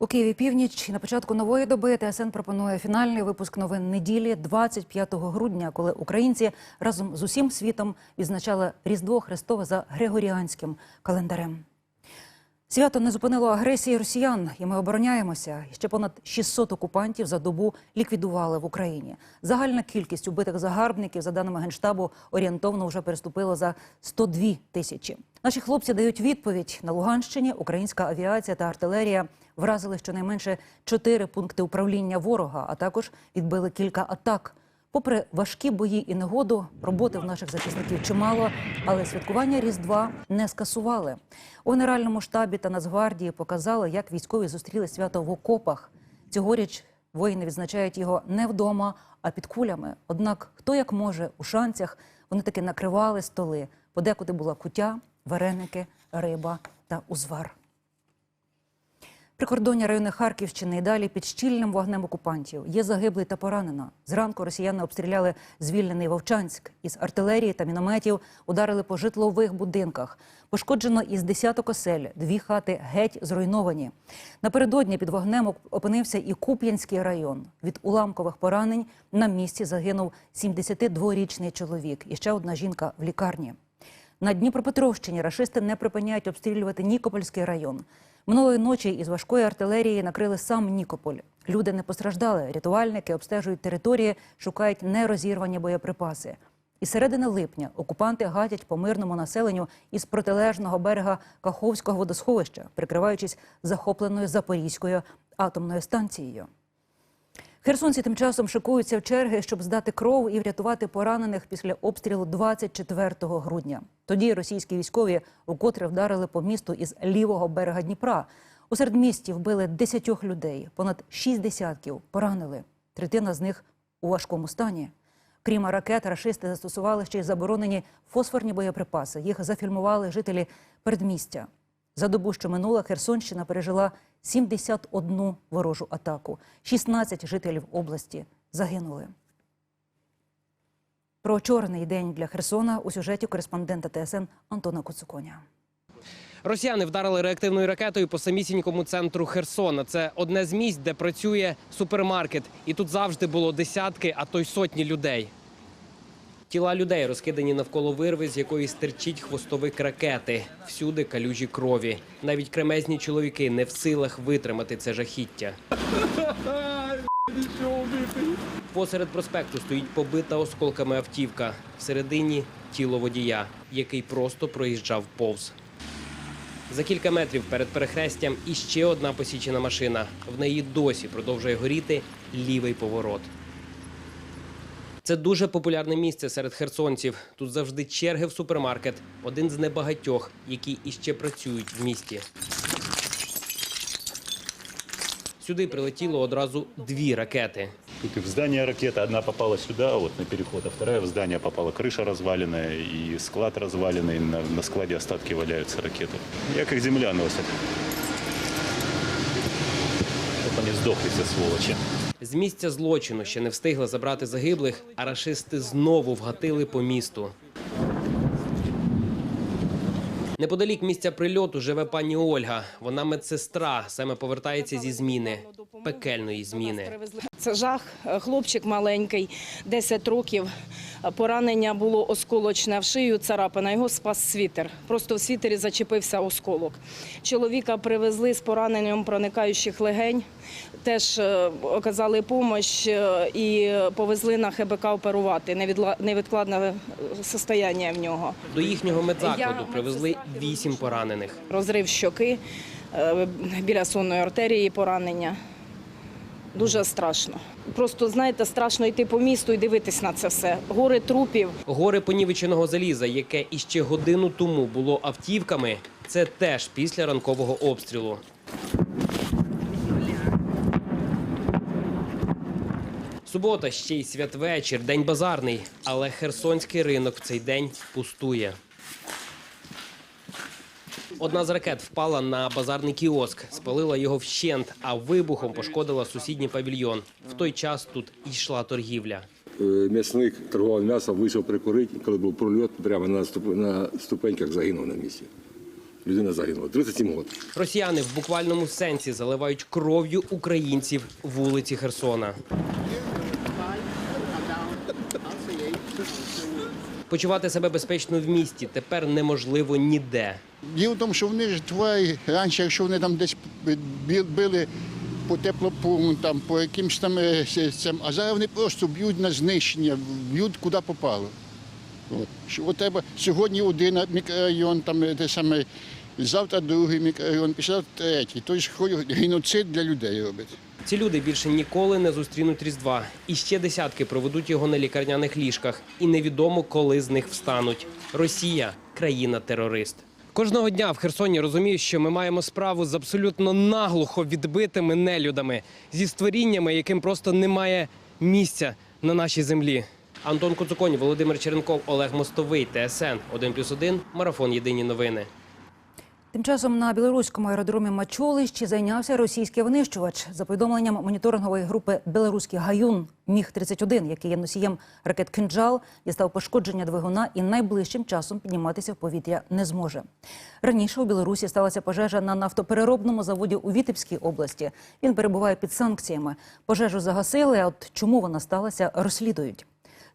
У Києві північ на початку нової доби ТСН пропонує фінальний випуск новин неділі 25 грудня, коли українці разом з усім світом відзначали Різдво Христове за Григоріанським календарем. Свято не зупинило агресії росіян, і ми обороняємося. Ще понад 600 окупантів за добу ліквідували в Україні. Загальна кількість убитих загарбників, за даними генштабу, орієнтовно вже переступила за 102 тисячі. Наші хлопці дають відповідь на Луганщині. Українська авіація та артилерія вразили щонайменше чотири пункти управління ворога, а також відбили кілька атак. Попри важкі бої і негоду, роботи в наших захисників чимало, але святкування Різдва не скасували. У Генеральному штабі та Нацгвардії показали, як військові зустріли свято в окопах. Цьогоріч воїни відзначають його не вдома, а під кулями. Однак, хто як може у шанцях, вони таки накривали столи. Подекуди була кутя, вареники, риба та узвар. Прикордоння райони Харківщини і далі під щільним вогнем окупантів. Є загиблий та поранена. Зранку росіяни обстріляли звільнений Вовчанськ. Із артилерії та мінометів ударили по житлових будинках. Пошкоджено із десяток осель, дві хати геть зруйновані. Напередодні під вогнем опинився і Куп'янський район. Від уламкових поранень на місці загинув 72-річний чоловік і ще одна жінка в лікарні. На Дніпропетровщині рашисти не припиняють обстрілювати Нікопольський район. Минулої ночі із важкої артилерії накрили сам Нікополь. Люди не постраждали. Рятувальники обстежують території, шукають нерозірвані боєприпаси. І середини липня окупанти гатять по мирному населенню із протилежного берега Каховського водосховища, прикриваючись захопленою Запорізькою атомною станцією. Херсонці тим часом шикуються в черги, щоб здати кров і врятувати поранених після обстрілу 24 грудня. Тоді російські військові вкотре вдарили по місту із лівого берега Дніпра. У середмісті вбили 10 людей, понад 6 десятків поранили. Третина з них у важкому стані. Крім ракет, рашисти застосували ще й заборонені фосфорні боєприпаси. Їх зафільмували жителі передмістя. За добу, що минула, Херсонщина пережила 71 ворожу атаку. 16 жителів області загинули. Про чорний день для Херсона у сюжеті кореспондента ТСН Антона Куцуконя. Росіяни вдарили реактивною ракетою по самісінькому центру Херсона. Це одне з місць, де працює супермаркет, і тут завжди було десятки, а то й сотні людей. Тіла людей розкидані навколо вирви, з якої стирчить хвостовик ракети. Всюди калюжі крові. Навіть кремезні чоловіки не в силах витримати це жахіття. Посеред проспекту стоїть побита осколками автівка. Всередині тіло водія, який просто проїжджав повз. За кілька метрів перед перехрестям іще одна посічена машина. В неї досі продовжує горіти лівий поворот. Це дуже популярне місце серед херсонців. Тут завжди черги в супермаркет. Один з небагатьох, які іще працюють в місті. Сюди прилетіло одразу дві ракети. Тут и в здание ракета, одна попала сюда, вот на переход, а вторая в здание попала. Крыша разваленная и склад разваленный, на, на складе остатки валяются ракеты. Я как земля носят. Чтоб они сдохли, все сволочи. З місця злочину ще не встигли забрати загиблих, а рашисти знову вгатили по місту. Неподалік місця прильоту живе пані Ольга. Вона медсестра, саме повертається зі зміни, пекельної зміни. Це жах. Хлопчик маленький, 10 років. Поранення було осколочне в шию, царапина. Його спас світер. Просто в світері зачепився осколок. Чоловіка привезли з пораненням проникаючих легень. Теж е, оказали допомогу і повезли на ХБК оперувати. Невідкладне состояння в нього. До їхнього медзакладу привезли вісім поранених. Розрив щоки, е, біля сонної артерії поранення. Дуже страшно. Просто знаєте, страшно йти по місту і дивитись на це все. Гори трупів. Гори понівеченого заліза, яке іще годину тому було автівками, це теж після ранкового обстрілу. Субота ще й святвечір, день базарний, але херсонський ринок в цей день пустує. Одна з ракет впала на базарний кіоск, спалила його вщент, а вибухом пошкодила сусідній павільйон. В той час тут йшла торгівля. Е, М'ясник торгував м'ясом, вийшов прикурити, коли був прольот, прямо на, на ступеньках загинув на місці. людина загинула. 37 років. Росіяни в буквальному сенсі заливають кров'ю українців вулиці Херсона. Почувати себе безпечно в місті тепер неможливо ніде. Діло в тому, що вони ж твої раніше, якщо вони там десь били по теплопунктам, по якимсь там е, цим, а зараз вони просто б'ють на знищення, б'ють куди попало. От. Що у тебе сьогодні один мікрорайон, там е, те саме, завтра другий мікрорайон, після третій. Тобто геноцид для людей робить. Ці люди більше ніколи не зустрінуть Різдва. І ще десятки проведуть його на лікарняних ліжках. І невідомо, коли з них встануть. Росія країна-терорист. Кожного дня в Херсоні розумію, що ми маємо справу з абсолютно наглухо відбитими нелюдами, зі створіннями, яким просто немає місця на нашій землі. Антон Куцуконь, Володимир Черенков, Олег Мостовий, ТСН 1+,1, Марафон Єдині новини. Тим часом на білоруському аеродромі Мачулищі зайнявся російський винищувач. За повідомленням моніторингової групи Білоруський Гаюн Міг 31 який є носієм ракет «Кинджал», дістав пошкодження двигуна і найближчим часом підніматися в повітря не зможе. Раніше у Білорусі сталася пожежа на нафтопереробному заводі у Вітебській області. Він перебуває під санкціями. Пожежу загасили. А от чому вона сталася, розслідують.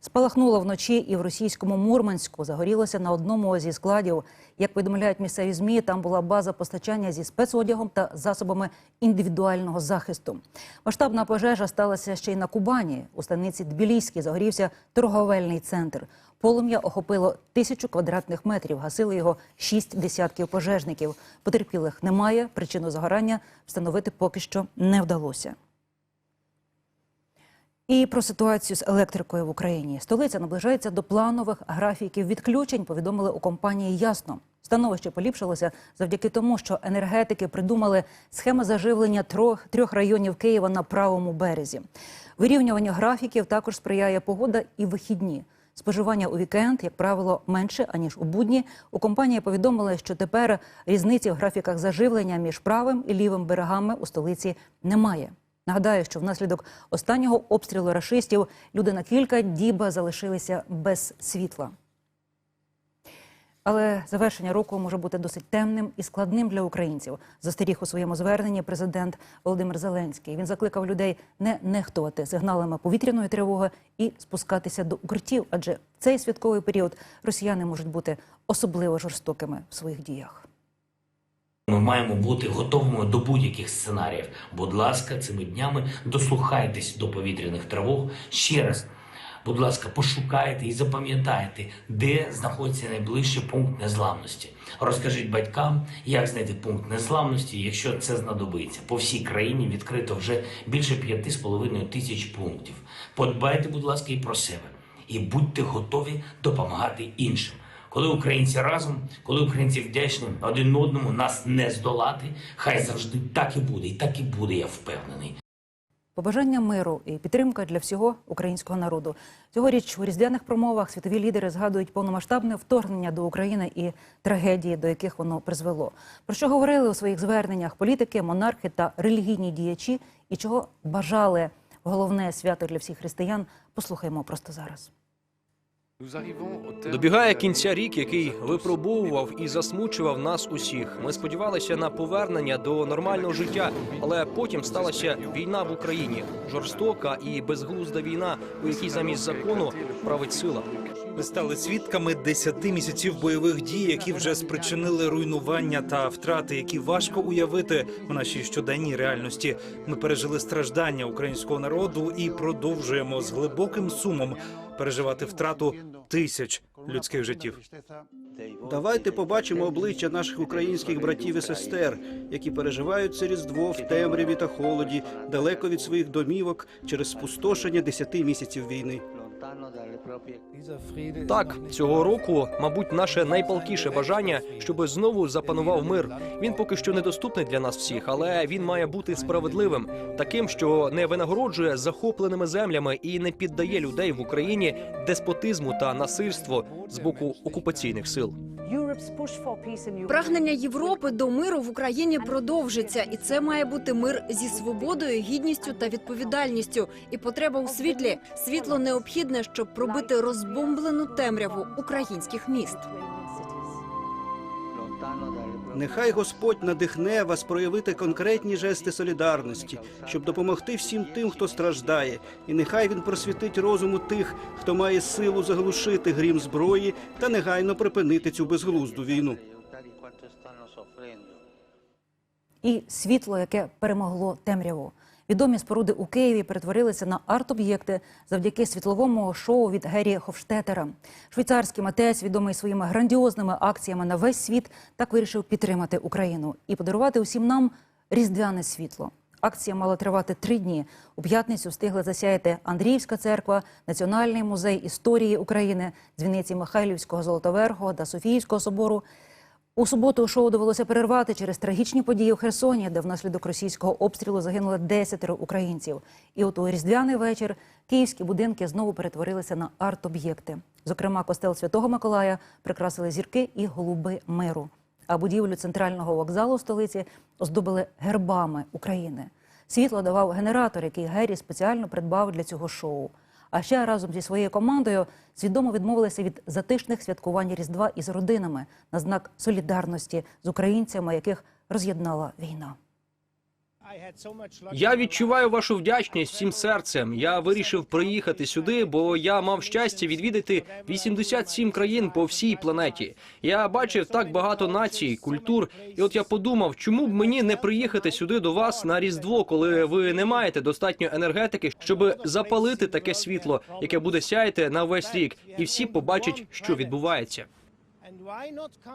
Спалахнуло вночі і в російському Мурманську. Загорілося на одному зі складів. Як повідомляють місцеві змі, там була база постачання зі спецодягом та засобами індивідуального захисту. Масштабна пожежа сталася ще й на Кубані. У станиці Тбіліській загорівся торговельний центр. Полум'я охопило тисячу квадратних метрів. Гасили його шість десятків пожежників. Потерпілих немає. Причину загорання встановити поки що не вдалося. І про ситуацію з електрикою в Україні. Столиця наближається до планових графіків відключень, повідомили у компанії Ясно. Становище поліпшилося завдяки тому, що енергетики придумали схеми заживлення трьох, трьох районів Києва на правому березі. Вирівнюванню графіків також сприяє погода і вихідні. Споживання у вікенд, як правило, менше аніж у будні. У компанії повідомили, що тепер різниці в графіках заживлення між правим і лівим берегами у столиці немає. Нагадаю, що внаслідок останнього обстрілу рашистів люди на кілька діб залишилися без світла. Але завершення року може бути досить темним і складним для українців. Застеріг у своєму зверненні президент Володимир Зеленський. Він закликав людей не нехтувати сигналами повітряної тривоги і спускатися до укриттів, адже в цей святковий період росіяни можуть бути особливо жорстокими в своїх діях. Ми маємо бути готовими до будь-яких сценаріїв. Будь ласка, цими днями дослухайтесь до повітряних тривог ще раз. Будь ласка, пошукайте і запам'ятайте, де знаходиться найближчий пункт незламності. Розкажіть батькам, як знайти пункт незламності, якщо це знадобиться. По всій країні відкрито вже більше п'яти з половиною тисяч пунктів. Подбайте, будь ласка, і про себе, і будьте готові допомагати іншим. Коли українці разом, коли українці вдячні один одному, нас не здолати. Хай завжди так і буде, і так і буде, я впевнений. Побажання миру і підтримка для всього українського народу. Цьогоріч у різдвяних промовах світові лідери згадують повномасштабне вторгнення до України і трагедії, до яких воно призвело. Про що говорили у своїх зверненнях політики, монархи та релігійні діячі, і чого бажали головне свято для всіх християн. Послухаємо просто зараз. Добігає кінця рік, який випробовував і засмучував нас усіх. Ми сподівалися на повернення до нормального життя, але потім сталася війна в Україні, жорстока і безглузда війна, у якій замість закону править сила. Ми стали свідками 10 місяців бойових дій, які вже спричинили руйнування та втрати, які важко уявити в нашій щоденній реальності. Ми пережили страждання українського народу і продовжуємо з глибоким сумом переживати втрату тисяч людських життів. Давайте побачимо обличчя наших українських братів і сестер, які переживають це різдво в темряві та холоді, далеко від своїх домівок через спустошення 10 місяців війни. Так, цього року, мабуть, наше найпалкіше бажання, щоб знову запанував мир. Він поки що недоступний для нас всіх, але він має бути справедливим, таким, що не винагороджує захопленими землями і не піддає людей в Україні деспотизму та насильству з боку окупаційних сил. Прагнення Європи до миру в Україні продовжиться, і це має бути мир зі свободою, гідністю та відповідальністю. І потреба у світлі світло необхідне, щоб пробити розбомблену темряву українських міст. Нехай Господь надихне вас проявити конкретні жести солідарності, щоб допомогти всім тим, хто страждає, і нехай він просвітить розуму тих, хто має силу заглушити грім зброї та негайно припинити цю безглузду війну. і світло, яке перемогло темряву. Відомі споруди у Києві перетворилися на арт-об'єкти завдяки світловому шоу від Гері Хофштетера. Швейцарський митець, відомий своїми грандіозними акціями на весь світ, так вирішив підтримати Україну і подарувати усім нам різдвяне світло. Акція мала тривати три дні. У п'ятницю встигли засяяти Андріївська церква, Національний музей історії України, дзвіниці Михайлівського Золотоверхого та Софіївського собору. У суботу шоу довелося перервати через трагічні події у Херсоні, де внаслідок російського обстрілу загинули десятеро українців. І от у різдвяний вечір київські будинки знову перетворилися на арт-об'єкти. Зокрема, костел Святого Миколая прикрасили зірки і голуби миру. А будівлю центрального вокзалу столиці оздобили гербами України. Світло давав генератор, який Геррі спеціально придбав для цього шоу. А ще разом зі своєю командою свідомо відмовилися від затишних святкувань Різдва із родинами на знак солідарності з українцями, яких роз'єднала війна. Я відчуваю вашу вдячність всім серцем. Я вирішив приїхати сюди, бо я мав щастя відвідати 87 країн по всій планеті. Я бачив так багато націй, культур, і от я подумав, чому б мені не приїхати сюди до вас на різдво, коли ви не маєте достатньо енергетики, щоб запалити таке світло, яке буде сяяти на весь рік, і всі побачать, що відбувається.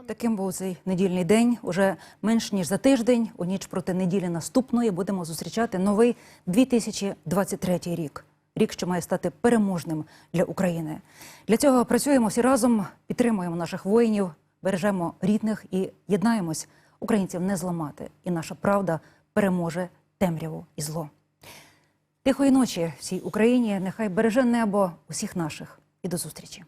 Таким був цей недільний день. Уже менш ніж за тиждень, у ніч проти неділі наступної, будемо зустрічати новий 2023 рік. Рік, що має стати переможним для України. Для цього працюємо всі разом, підтримуємо наших воїнів, бережемо рідних і єднаємось. Українців не зламати, і наша правда переможе темряву і зло. Тихої ночі всій Україні. Нехай береже небо усіх наших. І до зустрічі.